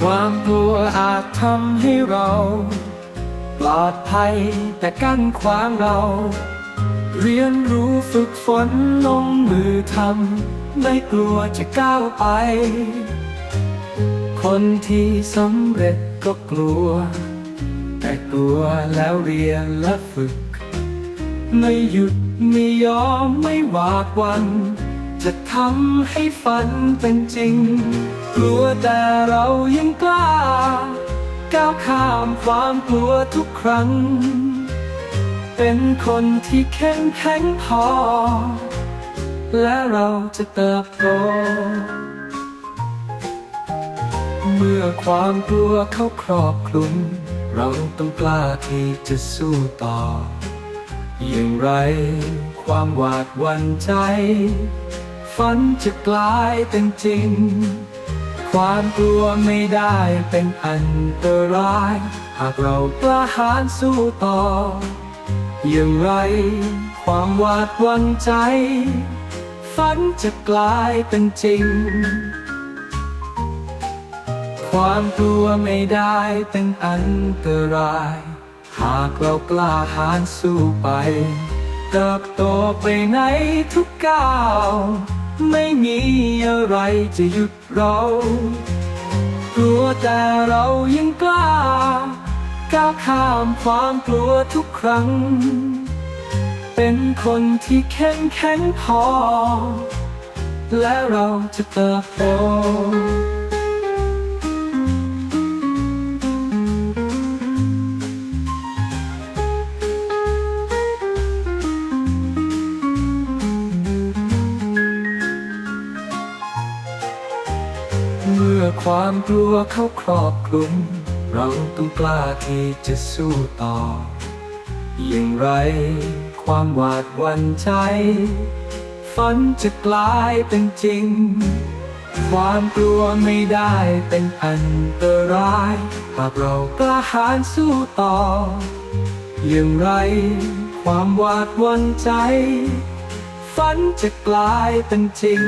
ความกลัวอาจทำให้เรา ปลอดภัยแต่กั้นขวางเรา เรียนรู้ฝึกฝนลงมือทำไม่กลัวจะก้าวไป คนที่สำเร็จก็กลัว แต่กลัวแล้วเรียนและฝึก ไม่หยุดไม่ยอมไม่หวาดวัน จะทำให้ฝันเป็นจริง กลัวแต่เรายังกล้า ก้าวข้ามความกลัวทุกครั้ง เป็นคนที่เข้มแข็งพอ และเราจะเติบโต เมื่อความกลัวเข้าครอบคลุม เราต้องกล้าที่จะสู้ต่อ อย่างไรความหวาดหวั่นใจ ฝันจะกลายเป็นจริง ความกลัวไม่ได้เป็นอันตราย หากเรากล้าหาญสู้ต่อ อย่างไร ความหวาดหวั่นใจ ฝันจะกลายเป็นจริง ความกลัวไม่ได้เป็นอันตราย หากเรากล้าหาญสู้ไปเติบโตไปในทุกก้าว มีอะไรจะหยุดเรา กลัวแต่เรายังกล้า ก้าวข้ามความกลัวทุกครั้ง เป็นคนที่เข้มแข็งพอ และเราจะเติบโต เมื่อความกลัวเข้าครอบคลุม เราต้องกล้าที่จะสู้ต่อ อย่างไร ความหวาดหวั่นใจ ฝันจะกลายเป็นจริง ความกลัวไม่ได้เป็นอันตราย หากเรากล้าหาญสู้ต่อ อย่างไร ความหวาดหวั่นใจ ฝันจะกลายเป็นจริง